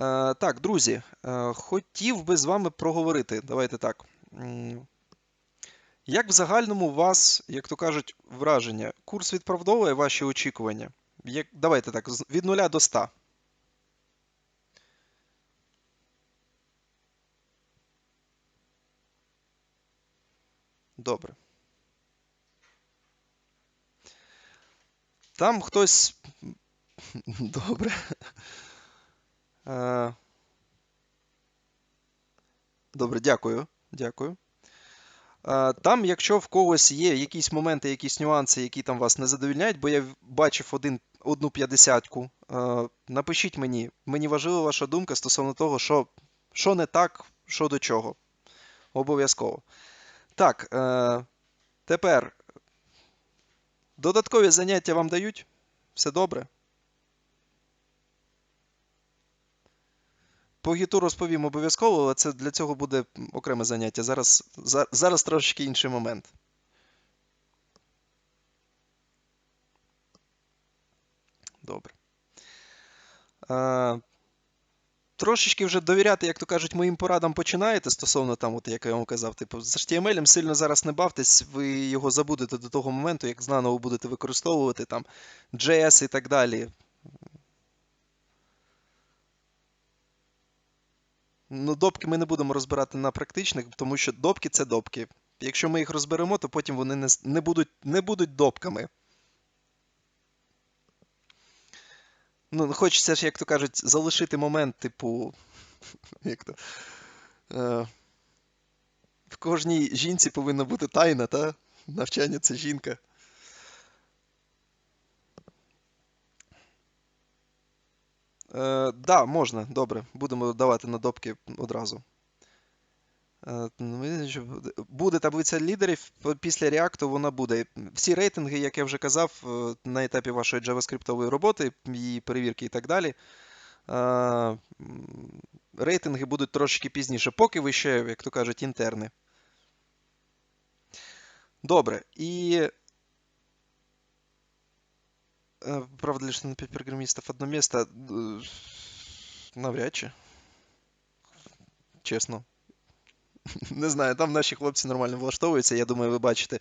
Е, так, друзі, е, хотів би з вами проговорити. Давайте так. Як в загальному у вас, як то кажуть, враження? Курс відправдовує ваші очікування? Як, давайте так, від 0 до 100. Добре. Там хтось. Добре. Е, Добре, дякую. Дякую. Е, Там, якщо в когось є якісь моменти, якісь нюанси, які там вас не задовільняють, бо я бачив один, одну п'ятдесятку, е, напишіть мені. Мені важлива ваша думка стосовно того, що, що не так, що до чого. Обов'язково. Так, тепер додаткові заняття вам дають? Все добре? По гіту розповім обов'язково, але це для цього буде окреме заняття. Зараз, за- зараз трошечки інший момент. Добре. Е, трошечки вже довіряти, як то кажуть, моїм порадам починаєте стосовно там, от, як я вам казав, типу, з HTML сильно зараз не бавтесь, ви його забудете до того моменту, як знаново будете використовувати там JS і так далі. Ну, допки ми не будемо розбирати на практичних, тому що допки це допки. Якщо ми їх розберемо, то потім вони не, не будуть, не будуть допками. Ну, хочеться ж, як то кажуть, залишити момент, типу, як то, е, в кожній жінці повинна бути тайна, та? Навчання це жінка. Е, да, можна, добре. Будемо давати на допки одразу. Е, ну, буде- таблиця лідерів після реакту, вона буде. Всі рейтинги, як я вже казав, е, на етапі вашої JavaScript роботи, її перевірки і так далі. е, Рейтинги будуть трошки пізніше, поки ви ще, як то кажуть, інтерни. Добре. І. е, Правда, лишь на 5 программистов одно место. Е, Навряд чи. Чесно. Не знаю, там наші хлопці нормально влаштовуються. Я думаю, ви бачите.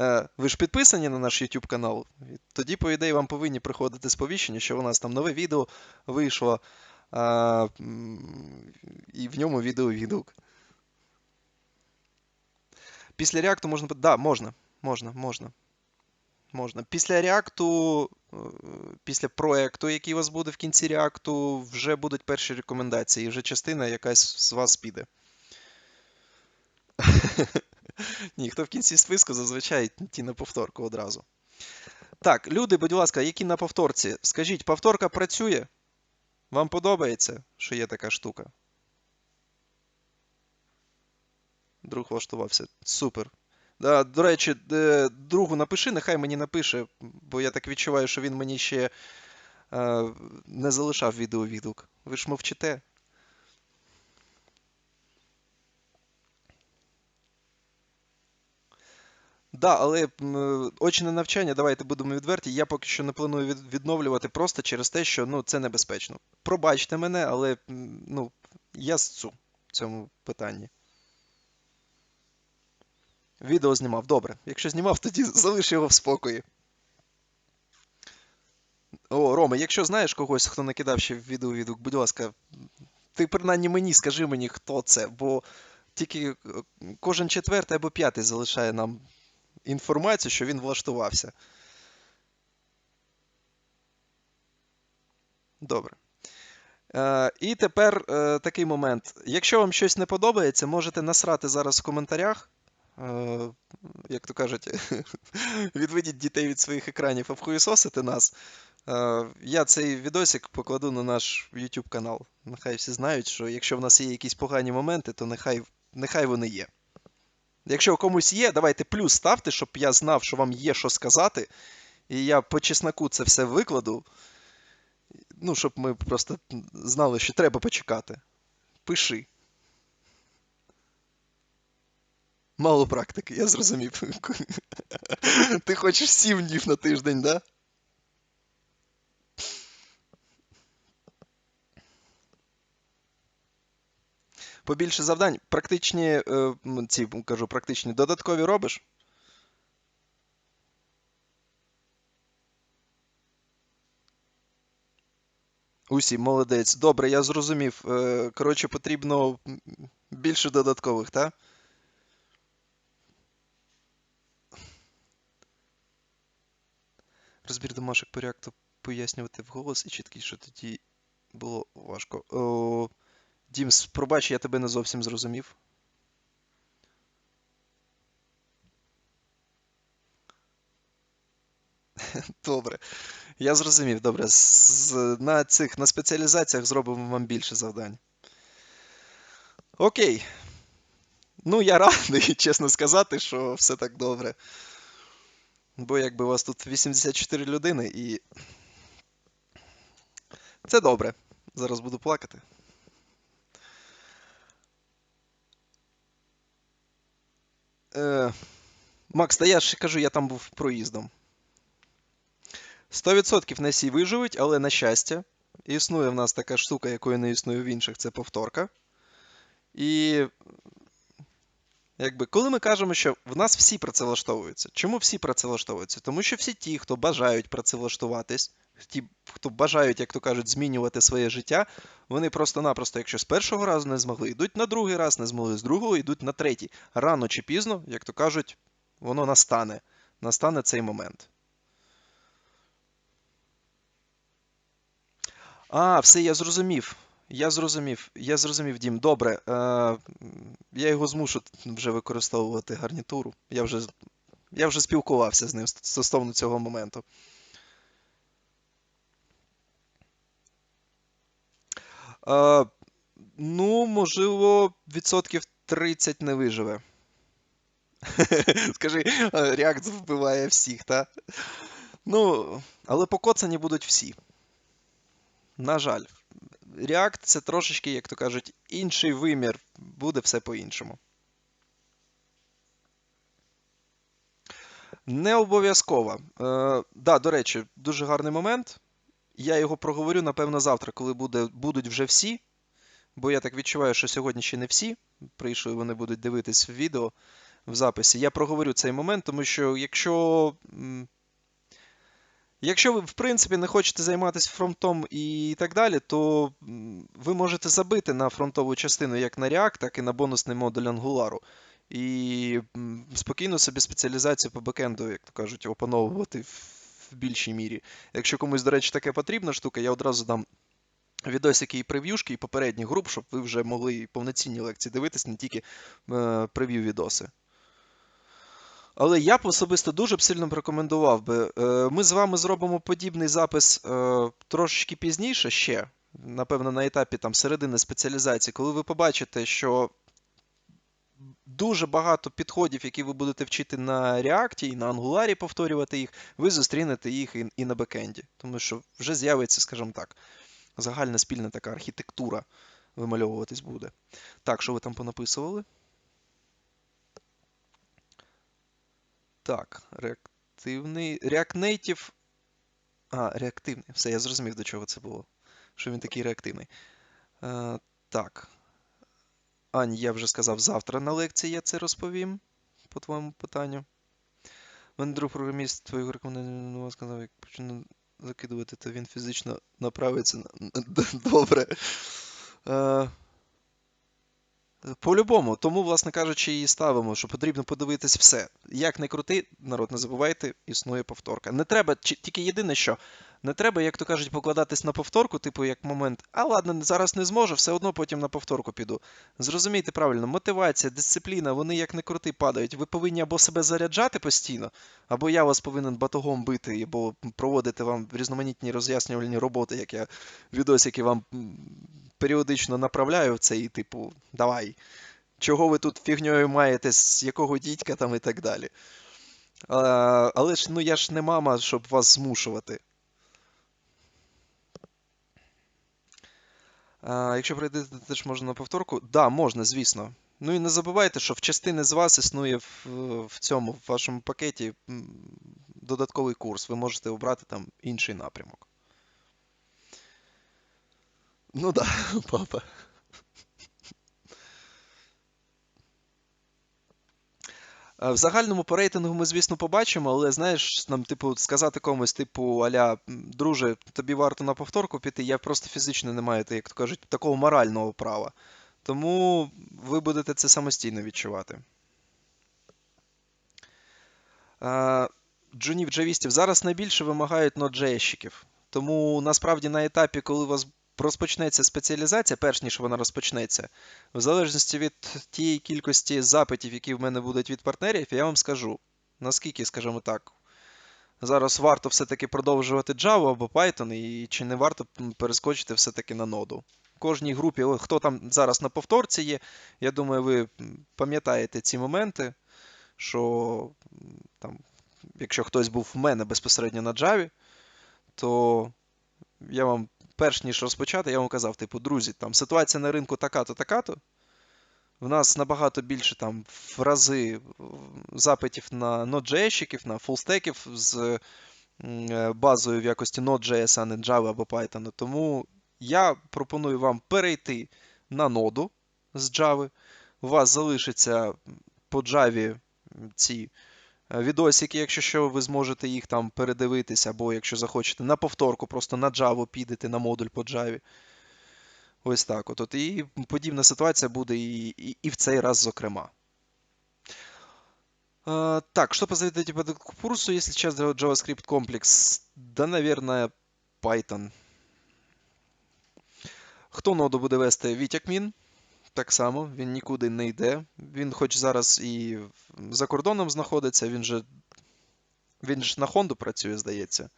Е, Ви ж підписані на наш YouTube канал. Тоді, по ідеї, вам повинні приходити сповіщення, що у нас там нове відео вийшло, і в ньому відео-відгук. Після реакту можна. Да, можна. Можна, можна. Можна. Після реакту, е, після проекту, який у вас буде в кінці реакту, вже будуть перші рекомендації, вже частина якась з вас піде. Ні, хто в кінці списку, зазвичай ті на повторку одразу. Так, люди, будь ласка, які на повторці, скажіть, повторка працює? Вам подобається, що є така штука? Друг влаштувався. Супер. До речі, е, другу напиши, нехай мені напише, бо я так відчуваю, що він мені ще е, не залишав відеовідгук. Ви ж мовчите. Да, але е, очне навчання, давайте будемо відверті. Я поки що не планую від- відновлювати просто через те, що ну, це небезпечно. Пробачте мене, але ну, я сцу в цьому питанні. Відео знімав. Добре. Якщо знімав, тоді залиш його в спокої. О, Рома, якщо знаєш когось, хто накидав ще відеовідгук, будь ласка, ти принаймні мені скажи мені, хто це, бо тільки е, кожен четвертий або п'ятий залишає нам інформацію, що він влаштувався. Добре. Е, і тепер е, такий момент. Якщо вам щось не подобається, можете насрати зараз в коментарях. Е, як то кажуть, відведіть дітей від своїх екранів, а вхуєсосити нас. Е, я цей відосик покладу на наш YouTube канал. Нехай всі знають, що якщо в нас є якісь погані моменти, то нехай, нехай вони є. Якщо комусь є, давайте плюс ставте, щоб я знав, що вам є що сказати. І я по чесноку це все викладу. Ну, щоб ми просто знали, що треба почекати. Пиши. Мало практики, я зрозумів. Ти хочеш 7 днів на тиждень, да? Побільше завдань. Практичні, е, ці кажу, практичні додаткові робиш? Усі, молодець. Добре, я зрозумів. Е, Коротше, потрібно більше додаткових, так? Розбір домашок по реакту пояснювати вголос і чіткіше тоді було важко. О, Дім, с- пробач, я тебе не зовсім зрозумів. Добре. Я зрозумів, добре. На цих на спеціалізаціях зробимо вам більше завдань. Окей. Ну, я радий, чесно сказати, що все так добре. Бо якби у вас тут 84 людини і. Це добре. Зараз буду плакати. Е, Макс, та я ж кажу, я там був проїздом. 100% не всі виживуть, але на щастя, існує в нас така штука, якої не існує в інших, це повторка. І якби, коли ми кажемо, що в нас всі працевлаштовуються. Чому всі працевлаштовуються? Тому що всі ті, хто бажають працевлаштуватись, ті, хто бажають, як то кажуть, змінювати своє життя, вони просто-напросто, якщо з першого разу не змогли, йдуть на другий раз, не змогли з другого, йдуть на третій. Рано чи пізно, як то кажуть, воно настане. Настане цей момент. А, все, я зрозумів. Я зрозумів. Я зрозумів, Дім. Добре. Е, я його змушу вже використовувати гарнітуру. Я вже, я вже спілкувався з ним стосовно цього моменту. Е, ну, можливо, відсотків 30 не виживе. Скажи, React вбиває всіх, та? Ну, але покоцані будуть всі. На жаль. React це трошечки, як то кажуть, інший вимір. Буде все по-іншому. Не обов'язково. Е, да, до речі, дуже гарний момент. Я його проговорю, напевно, завтра, коли буде, будуть вже всі. Бо я так відчуваю, що сьогодні ще не всі прийшли, вони будуть дивитись відео в записі. Я проговорю цей момент, тому що якщо. Якщо ви, в принципі, не хочете займатися фронтом і так далі, то ви можете забити на фронтову частину як на React, так і на бонусний модуль Angular. І спокійно собі спеціалізацію по бекенду, як то кажуть, опановувати в більшій мірі. Якщо комусь, до речі, таке потрібна штука, я одразу дам відосики і прев'юшки, і попередніх груп, щоб ви вже могли повноцінні лекції дивитись, не тільки е, прев'ю-відоси. Але я б особисто дуже б сильно рекомендував би. Е, Ми з вами зробимо подібний запис е, трошечки пізніше ще, напевно, на етапі там середини спеціалізації, коли ви побачите, що дуже багато підходів, які ви будете вчити на React і на Angular повторювати їх, ви зустрінете їх і, на бекенді. Тому що вже з'явиться, скажімо так, загальна спільна така архітектура вимальовуватись буде. Так, що ви там понаписували? Так, реактивний. React Native. А, реактивний. Все, я зрозумів, до чого це було. Що він такий реактивний. Е, так. Ань, я вже сказав, завтра на лекції я це розповім по твоєму питанню. Мене друг програміст твоєго рекомендацію сказав, як почну закидувати, то він фізично направиться. на- Добре. Е, По-любому, тому, власне кажучи, і ставимо, що потрібно подивитись все. Як не крути, народ, не забувайте, існує повторка. Не треба, тільки єдине, що не треба, як то кажуть, покладатись на повторку, типу, як момент, а ладно, зараз не зможу, все одно потім на повторку піду. Зрозумійте правильно, мотивація, дисципліна, вони як не крути падають. Ви повинні або себе заряджати постійно, або я вас повинен батогом бити, або проводити вам різноманітні роз'яснювальні роботи, як я відосики вам періодично направляю в цей, типу, давай. Чого ви тут фігньою маєте, з якого дідька там і так далі. А, але ж ну я ж не мама, щоб вас змушувати. А, якщо прийти, теж можна на повторку, да, можна, звісно. Ну і не забувайте, що в частини з вас існує в, в цьому, в вашому пакеті додатковий курс. Ви можете обрати там інший напрямок. Ну да, папа. В загальному по рейтингу ми, звісно, побачимо, але знаєш, нам, типу, сказати комусь, типу, аля, друже, тобі варто на повторку піти, я просто фізично не маю, як то кажуть, такого морального права. Тому ви будете це самостійно відчувати. Е, Джунів джавістів зараз найбільше вимагають Node.js-щиків. Тому насправді на етапі, коли у вас розпочнеться спеціалізація, перш ніж вона розпочнеться, в залежності від тієї кількості запитів, які в мене будуть від партнерів, я вам скажу, наскільки, скажімо так, зараз варто все-таки продовжувати Java або Python, і чи не варто перескочити все-таки на ноду. Кожній групі, хто там зараз на повторці є, я думаю, ви пам'ятаєте ці моменти, що там, якщо хтось був в мене безпосередньо на Java, то я вам, перш ніж розпочати, я вам казав, типу, друзі, там ситуація на ринку така-то, така-то. В нас набагато більше там в рази запитів на Node.js, на фулстеків з е, базою в якості Node.js, а не Java або Python. Тому я пропоную вам перейти на ноду з Java. У вас залишиться по Java ці е, відосики, якщо що, ви зможете їх там передивитися, або якщо захочете, на повторку, просто на Java підете на модуль по Java. Ось так от. І подібна ситуація буде і, і, і в цей раз, зокрема. Э, так, что посоветуете по курсу, если сейчас JavaScript комплекс? Да, наверное, Python. Хто ноду буде вести? Вітяк Мін. Так само, він нікуди не йде. Він хоч зараз і за кордоном знаходиться, він же. Він ж на Хонду працює, здається.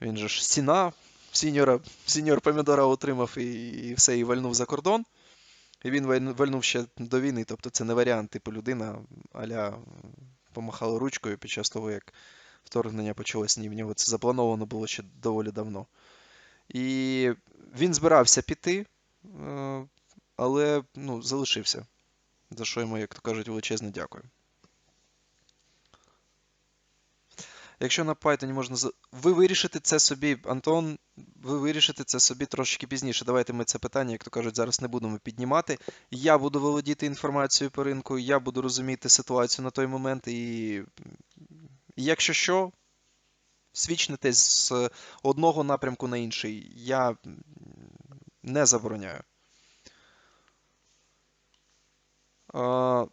Він же ж сіна, сіньора, сіньор помідора отримав і, і все, і вальнув за кордон. І він валь- вальнув ще до війни, тобто це не варіант, типу людина аля помахала ручкою під час того, як вторгнення почалось. Ні, в нього це заплановано було ще доволі давно. І він збирався піти, е, але ну, залишився. За що йому, як то кажуть, величезне дякую. Якщо на Python можна. Ви вирішите це собі, Антон, ви вирішите це собі трошки пізніше. Давайте ми це питання, як то кажуть, зараз не будемо піднімати. Я буду володіти інформацією по ринку, я буду розуміти ситуацію на той момент, і якщо що, свічнете з одного напрямку на інший. Я не забороняю. А,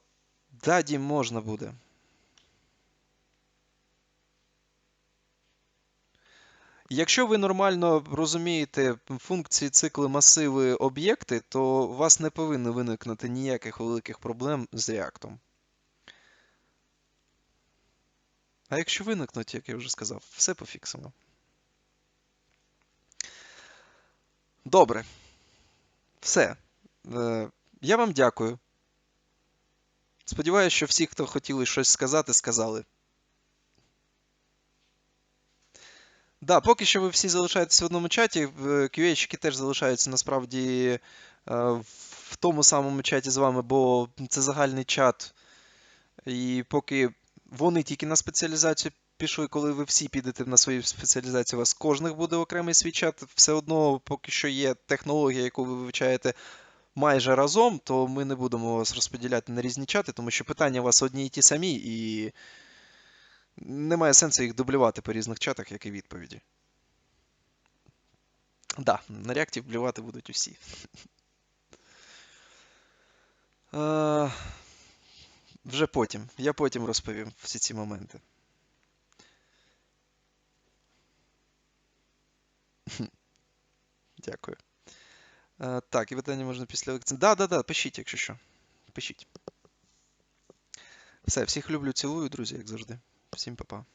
да, Дім, можна буде. Якщо ви нормально розумієте функції, цикли, масиви, об'єкти, то у вас не повинно виникнути ніяких великих проблем з React. А якщо виникнуть, як я вже сказав, все пофіксимо. Добре. Все. Е, Я вам дякую. Сподіваюся, що всі, хто хотіли щось сказати, сказали. Да, поки що ви всі залишаєтесь в одному чаті. QA-щики теж залишаються насправді е, в тому самому чаті з вами, бо це загальний чат. І поки вони тільки на спеціалізацію пішли, коли ви всі підете на свою спеціалізацію, у вас кожних буде окремий свій чат. Все одно, поки що є технологія, яку ви вивчаєте майже разом, то ми не будемо вас розподіляти на різні чати, тому що питання у вас одні і ті самі, і немає сенсу їх дублювати по різних чатах, як і відповіді. Так, да, на реакті вблювати будуть усі. Е, Вже потім. Я потім розповім всі ці моменти. Дякую. Е, Так, і питання можна після лекції. Да, да, да, пишіть, якщо що. Пишіть. Все, всіх люблю, цілую, друзі, як завжди. Всім па-па.